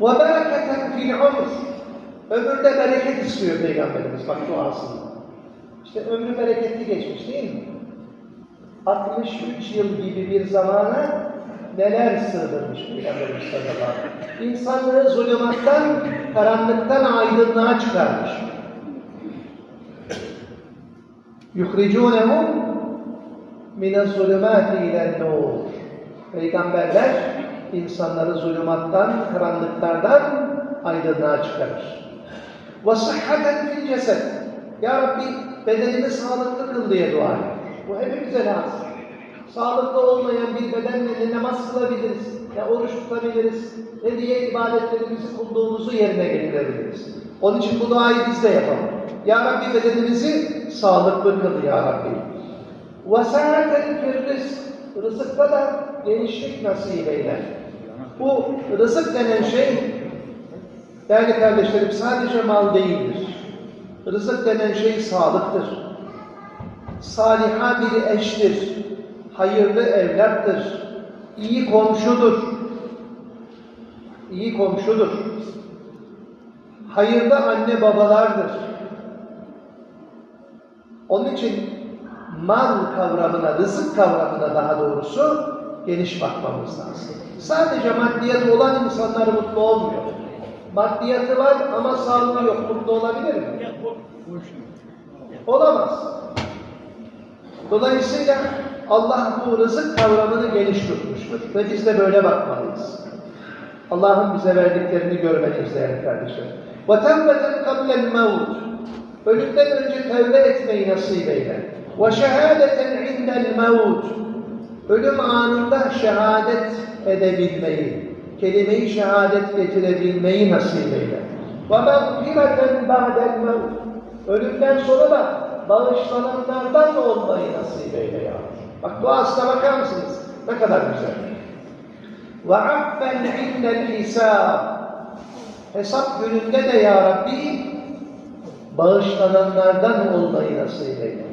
وَبَرَكَةً فِي الْعُمْرِ Ömürde bereket istiyor Peygamberimiz bak duasında. İşte ömrü bereketli geçmiş değil mi? 63 yıl gibi bir zamana neler sığdırmış Peygamberimiz sallallahu aleyhi ve sellem. İnsanlığı zulümattan, karanlıktan aydınlığa çıkarmış. يُخْرِجُونَهُمْ مِنَ الظُّلُمَاتِ اِلَى النُّورِ Peygamberler insanları zulümattan, karanlıklardan aydınlığa çıkarır. وَصِحَّةً فِي الْجَسَدِ Ya Rabbi bedenimi sağlıklı kıl diye dua ediyor. Bu hepimize lazım. Sağlıklı olmayan bir bedenle ne namaz kılabiliriz, ne oruç tutabiliriz, ne diye ibadetlerimizi kulluğumuzu yerine getirebiliriz. Onun için bu duayı biz de yapalım. Ya Rabbi bedenimizi sağlıklı kıl Ya Rabbi. وَسَاعَةً فِي الرِّزْقِ Rızıkta da genişlik nasip eyle. Bu rızık denen şey, değerli kardeşlerim sadece mal değildir. Rızık denen şey sağlıktır. Saliha bir eştir. Hayırlı evlattır. iyi komşudur. İyi komşudur. Hayırlı anne babalardır. Onun için mal kavramına, rızık kavramına daha doğrusu geniş bakmamız lazım. Sadece maddiyatı olan insanlar mutlu olmuyor. Maddiyatı var ama sağlığı yok. Mutlu olabilir mi? Olamaz. Dolayısıyla Allah bu rızık kavramını geniş tutmuştur. Ve biz de böyle bakmalıyız. Allah'ın bize verdiklerini görmeliyiz değerli kardeşlerim. وَتَوْبَةً قَبْلَ الْمَوْتِ Ölümden önce tevbe etmeyi nasip eyle. وَشَهَادَةً عِنْدَ الْمَوْتِ Ölüm anında şehadet edebilmeyi, kelime-i şehadet getirebilmeyi nasip eyle. وَمَغْفِرَةً بَعْدَ الْمَوْتِ Ölümden sonra da bağışlananlardan olmayı nasip eyle ya. Bak duasına bakar mısınız? Ne kadar güzel. وَعَفَّنْ عِنْدَ الْحِسَابِ Hesap gününde de ya Rabbi bağışlananlardan olmayı nasip eyle.